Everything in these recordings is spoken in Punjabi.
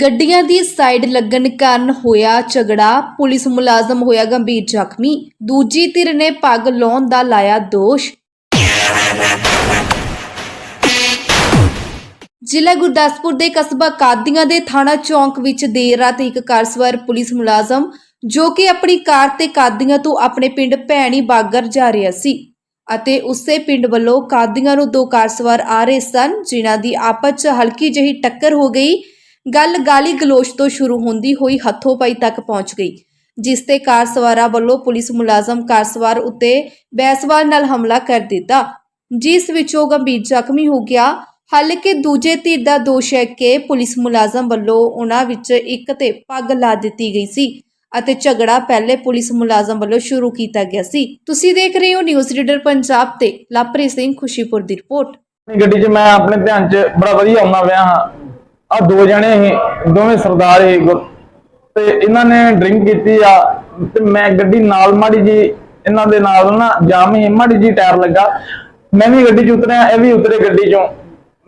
ਗੱਡੀਆਂ ਦੀ ਸਾਈਡ ਲੱਗਣ ਕਾਰਨ ਹੋਇਆ ਝਗੜਾ, ਪੁਲਿਸ ਮੁਲਾਜ਼ਮ ਹੋਇਆ ਗੰਭੀਰ ਜ਼ਖਮੀ। ਦੂਜੀ ਧਿਰ ਨੇ ਪੱਗ ਲਾਉਣ ਦਾ ਲਾਇਆ ਦੋਸ਼। ਜ਼ਿਲ੍ਹਾ ਗੁਰਦਾਸਪੁਰ ਦੇ ਕਸਬਾ ਕਾਦੀਆਂ ਦੇ ਥਾਣਾ ਚੌਂਕ ਵਿੱਚ ਦੇਰ ਰਾਤ ਇੱਕ ਕਾਰ ਸਵਾਰ ਪੁਲਿਸ ਮੁਲਾਜ਼ਮ, ਜੋ ਕਿ ਆਪਣੀ ਕਾਰ ਤੇ ਕਾਦੀਆਂ ਤੋਂ ਆਪਣੇ ਪਿੰਡ ਭੈਣੀ ਬਾਗਰ ਜਾ ਰਿਹਾ ਸੀ ਅਤੇ ਉਸੇ ਪਿੰਡ ਵੱਲੋਂ ਕਾਦੀਆਂ ਨੂੰ ਦੋ ਕਾਰ ਸਵਾਰ ਆ ਰਹੇ ਸਨ, ਜਿਨ੍ਹਾਂ ਦੀ ਆਪਸ 'ਚ ਹਲਕੀ ਜਿਹੀ ਟੱਕਰ ਹੋ ਗਈ। ਗੱਲ ਗਾਲੀ ਗਲੋਚ ਤੋਂ ਸ਼ੁਰੂ ਹੁੰਦੀ ਹੋਈ ਹੱਥੋਂ ਪਾਈ ਤੱਕ ਪਹੁੰਚ ਗਈ, ਜਿਸ ਤੇ ਕਾਰ ਸਵਾਰਾਂ ਵੱਲੋਂ ਪੁਲਿਸ ਮੁਲਾਜ਼ਮ ਕਾਰ ਸਵਾਰ ਉੱਤੇ ਬੈਸਵਾਲ ਨਾਲ ਹਮਲਾ ਕਰ ਦਿੱਤਾ, ਜਿਸ ਵਿੱਚ ਉਹ ਗੰਭੀਰ ਜ਼ਖਮੀ ਹੋ ਗਿਆ। ਹਾਲਾਂਕਿ ਦੂਜੇ ਧਿਰ ਦਾ ਦੋਸ਼ ਹੈ ਕਿ ਪੁਲਿਸ ਮੁਲਾਜ਼ਮ ਵੱਲੋਂ ਉਹਨਾਂ ਵਿੱਚ ਇੱਕ ਤੇ ਪੱਗ ਲਾ ਦਿੱਤੀ ਗਈ ਸੀ ਅਤੇ ਝਗੜਾ ਪਹਿਲੇ ਪੁਲਿਸ ਮੁਲਾਜ਼ਮ ਵੱਲੋਂ ਸ਼ੁਰੂ ਕੀਤਾ ਗਿਆ ਸੀ। ਤੁਸੀਂ ਦੇਖ ਰਹੇ ਹੋ ਨਿਊਜ਼ ਰੀਡਰ ਪੰਜਾਬ ਤੇ ਲਾਪਰੀ ਸਿੰਘ ਖੁਸ਼ੀਪੁਰ ਦੀ ਰਿਪੋਰਟ। ਗੱਡੀ 'ਚ ਮੈਂ ਆਪਣੇ ਧਿਆਨ 'ਚ ਬੜਾ ਵਧੀਆ ਆਉਣਾ ਪਿਆ ਹਾਂ। ਆ ਦੋ ਜਣੇ ਸੀ, ਦੋਵੇਂ ਸਰਦਾਰ ਸੀ ਗੁਰ- ਤੇ ਇਹਨਾਂ ਨੇ ਡਰਿੰਕ ਕੀਤੀ ਆ, ਤੇ ਮੈਂ ਗੱਡੀ ਨਾਲ ਮਾੜੀ ਜੀ, ਇਹਨਾਂ ਦੇ ਨਾਲ ਨਾ ਜਾਮ ਹੀ ਮਾੜੀ ਜੀ ਟਾਇਰ ਲੱਗਾ। ਮੈਂ ਵੀ ਗੱਡੀ 'ਚ ਉਤਰਿਆ, ਇਹ ਵੀ ਉਤਰੇ ਗੱਡੀ 'ਚੋਂ।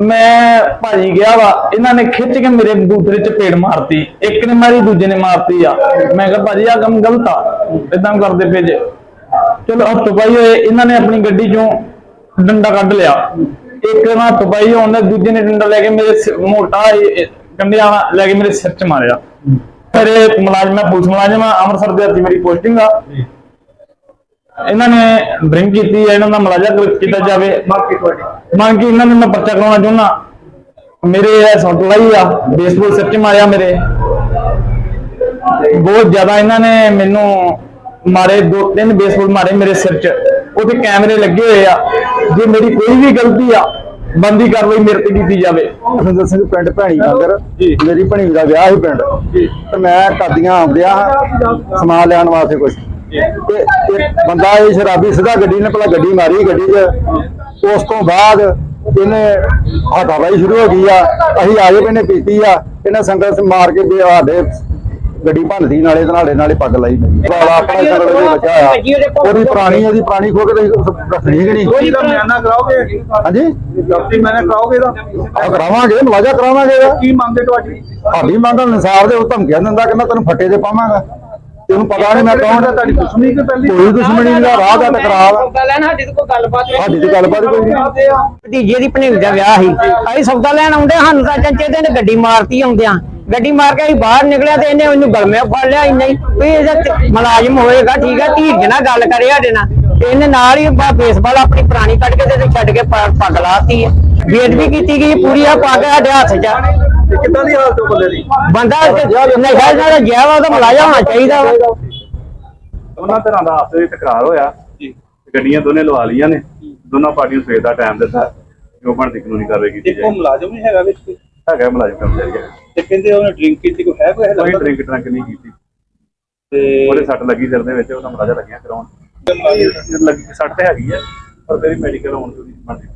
ਮੈਂ ਭਾਜੀ ਗਿਆ ਵਾ, ਇਹਨਾਂ ਨੇ ਖਿੱਚ ਕੇ ਮੇਰੇ ਦੂਸਰੇ 'ਚ ਪੇੜ ਮਾਰਤੀ, ਇੱਕ ਨੇ ਮਾਰੀ, ਦੂਜੇ ਨੇ ਮਾਰਤੀ ਆ। ਮੈਂ ਕਿਹਾ, ਭਾਜੀ ਆ ਕੰਮ ਗਲਤ ਆ ਇਦਾਂ ਕਰਦੇ ਪਏ ਜੇ। ਚਲੋ, ਹੱਥ ਪਾਈ ਹੋਏ, ਇਹਨਾਂ ਨੇ ਆਪਣੀ ਗੱਡੀ 'ਚੋਂ ਡੰਡਾ ਕੱਢ ਲਿਆ। ਇੱਕ ਨਾ ਤਪਾਈ ਹੁੰਦਾ ਦੂਜੇ ਨੇ ਡੰਡਾ ਲੈ ਕੇ ਮੇਰੇ ਸਿਰ- ਮੋਟਾ ਇਹ ਕੰਡਿਆਂ ਲੈ ਕੇ ਮੇਰੇ ਸਿਰ 'ਚ ਮਾਰਿਆ। ਮੇਰੇ ਮੁਲਾਜ਼ਮ ਹੈ ਪੁਲਿਸ ਮੁਲਾਜ਼ਮ ਆ ਅੰਮ੍ਰਿਤਸਰ ਦੇ ਅੱਜ ਮੇਰੀ ਪੋਸਟਿੰਗ ਆ। ਇਹਨਾਂ ਨੇ ਡਰਿੰਕ ਕੀਤੀ ਹੈ ਇਹਨਾਂ ਦਾ ਮੁਲਾਜ਼ਾ ਕਰ- ਕੀਤਾ ਜਾਵੇ। ਬਾਕੀ ਤੁਹਾਡੀ। ਮੰਗ ਕੀ ਇਹਨਾਂ ਨੇ ਮੈਂ ਪਰਚਾ ਕਰਾਉਣਾ ਚਾਹੁੰਦਾ। ਮੇਰੇ ਇਹ ਸੌਟ ਲਈ ਆ ਬੇਸਬਾਲ ਸਿਰ 'ਚ ਮਾਰਿਆ ਮੇਰੇ। ਬਹੁਤ ਜ਼ਿਆਦਾ ਇਹਨਾਂ ਨੇ ਮੈਨੂੰ ਮਾਰੇ ਦੋ ਤਿੰਨ ਬੇਸਬਾਲ ਮਾਰੇ ਮੇਰੇ ਸਿਰ 'ਚ। ਉਹਦੇ ਕੈਮਰੇ ਲੱਗੇ ਹੋਏ ਆ। ਜੇ ਮੇਰੀ ਕੋਈ ਵੀ ਗਲਤੀ ਆ ਬੰਦੀ ਕਾਰਵਾਈ ਮੇਰੇ ਤੇ ਕੀਤੀ ਜਾਵੇ। ਸੁੰਦਰ ਸਿੰਘ ਪਿੰਡ ਭੈਣੀ ਨਗਰ ਮੇਰੀ ਭਣੀ ਦਾ ਵਿਆਹ ਸੀ ਪਿੰਡ। ਤੇ ਮੈਂ ਕਾਦੀਆਂ ਆਉਂਦਿਆ ਸਮਾਨ ਲੈਣ ਵਾਸਤੇ ਕੁਝ ਤੇ ਬੰਦਾ ਇਹ ਸ਼ਰਾਬੀ ਸਿੱਧਾ ਗੱਡੀ ਨੇ ਪਹਿਲਾਂ ਗੱਡੀ ਮਾਰੀ ਗੱਡੀ 'ਚ ਉਸ ਤੋਂ ਬਾਅਦ ਇਹਨੇ ਹੱਥਾਬਾਈ ਸ਼ੁਰੂ ਹੋ ਗਈ ਆ। ਅਸੀਂ ਆਏ ਪਏ ਨੇ ਪੀਤੀ ਆ। ਇਹਨੇ ਸੰਗਤ ਮਾਰ ਕੇ ਸਾਡੇ ਗੱਡੀ ਭੰਨਦੀ ਨਾਲੇ ਤੇ ਨਾਲੇ ਨਾਲੇ ਪੱਗ ਲਾਈ ਵਾਲਾ ਆਪਣਾ ਸੰਗਤ ਦੇ ਬੱਚਾ ਆ। ਉਹਦੀ ਪੁਰਾਣੀ ਉਹਦੀ ਪੁਰਾਣੀ ਖੋ ਕੇ ਰੱਖਣੀ ਕਿ ਨਹੀਂ? ਕੋਈ ਦਾ ਮਿਆਨਾ ਕਰਾਓਗੇ। ਹਾਂਜੀ? ਡਾਕਟਰੀ ਮੈਨੇ ਕਰਾਓਗੇ ਦਾ ਆ ਕਰਾਵਾਂਗੇ ਮੁਲਾਜ਼ਾ ਕਰਾਵਾਂਗੇ ਇਹਦਾ। ਕੀ ਮੰਗਦੇ ਤੁਹਾਡੀ? ਸਾਡੀ ਮੰਗ ਇਨਸਾਫ ਦੇ ਉਹ ਧਮਕੀਆਂ ਦਿੰਦਾ ਕਿ ਮੈਂ ਤੈਨੂੰ ਫੱਟੇ ਤੇ ਪਾਵਾਂਗਾ। ਤੈਨੂੰ ਪਤਾ ਨਹੀਂ ਮੈਂ ਕੌਣ ਤੁਹਾਡੀ ਦੁਸ਼ਮਣੀ ਕਿ ਪਹਿਲੀ? ਕੋਈ ਦੁਸ਼ਮਣੀ ਨਹੀਂ ਦਾ ਰਾਹ ਦਾ ਟਕਰਾਅ ਸਾਡੀ ਤੇ ਕੋਈ ਗੱਲਬਾਤ ਨਹੀਂ ਸਾਡੀ ਤੇ ਗੱਲਬਾਤ ਕੋਈ ਨਹੀਂ। ਭਤੀਜੇ ਦੀ ਭਣੇਵੀ ਦਾ ਵਿਆਹ ਸੀ। ਅਸੀਂ ਸੌਦਾ ਲੈਣ ਆਉਂਦੇ ਸਾਨੂੰ ਤਾਂ ਚੰਚੇ ਦੇ ਨੇ ਗੱਡੀ ਮਾਰਤੀ ਆਉਂਦਿਆਂ। ਗੱਡੀ ਮਾਰ ਕੇ ਅਸੀਂ ਬਾਹਰ ਨਿਕਲਿਆ ਤੇ ਇਹਨੇ ਉਹਨੂੰ ਗਲਮੇ ਫੜ ਲਿਆ ਇੰਨਾ ਹੀ। ਵੀ ਇਹਦਾ ਮੁਲਾਜ਼ਮ ਹੋਏਗਾ ਠੀਕ ਹੈ ਧੀਰਜ ਨਾਲ ਗੱਲ ਕਰੇ ਸਾਡੇ ਨਾਲ। ਤੇ ਇਹਨੇ ਨਾਲ ਹੀ ਬਾ ਬੇਸਬਾਲ ਆਪਣੀ ਪੁਰਾਣੀ ਕੱਢ ਕੇ ਤੇ ਛੱਡ ਕੇ ਪ- ਪੱਗ ਲਾਤੀ ਹੈ ਬੇਦਬੀ ਕੀਤੀ ਗਈ ਪੂਰੀ ਆ ਪੱਗ ਸਾਡੇ ਹੱਥ 'ਚ। ਕਿੱਦਾਂ ਦੀ ਹਾਲਤ ਉਹ ਬੰਦੇ ਦੀ? ਬੰਦਾ ਨਸ਼ਾ ਜਿਹੜਾ ਜਿਆ ਵਾ ਉਹਦਾ ਮੁਲਾਜ਼ਮ ਹੋਣਾ ਚਾਹੀਦਾ ਵਾ। ਦੋਨਾਂ ਤਰ੍ਹਾਂ ਦਾ ਆਪਸ ਵਿੱਚ ਤਕਰਾਰ ਹੋਇਆ। ਜੀ। ਗੱਡੀਆਂ ਦੋਨੇ ਲਵਾ ਲਈਆਂ ਨੇ। ਦੋਨਾਂ ਪਾਰਟੀਆਂ ਨੂੰ ਸਵੇਰ ਦਾ ਟਾਈਮ ਦਿੱਤਾ। ਜੋ ਬਣਦੀ ਕਾਨੂੰਨੀ ਕਾਰਵਾਈ ਕੀਤੀ ਇੱਕ ਜਾਏ ਮੁਲਾਜ਼ਮ ਨਹੀਂ ਹੈਗਾ ਵਿੱਚ। ਹੈਗਾ ਮੁਲਾਜ਼ਮ ਕਰਮਚਾਰੀ ਹੈ ਤੇ ਕਹਿੰਦੇ ਉਹਨੇ ਡਰਿੰਕ ਕੀਤੀ ਕੋਈ ਹੈ ਕੋਈ ਕੋਈ ਲੱਗਦਾ ਡਰਿੰਕ ਟਰੰਕ ਨਹੀਂ ਕੀਤੀ। ਤੇ ਉਹਦੇ ਸੱਟ ਲੱਗੀ ਸਿਰ ਦੇ ਵਿੱਚ ਉਹਦਾ ਮੁਲਾਜ਼ਾ ਲੱਗਿਆ ਕਰਾਉਣ। ਲੱਗੀ ਸੱਟ ਤੇ ਹੈਗੀ ਹੈ ਪਰ ਤੇਰੀ ਮੈਡੀਕਲ ਹੋਣ ਤੋਂ ਨਹੀਂ ਬਣਦੀ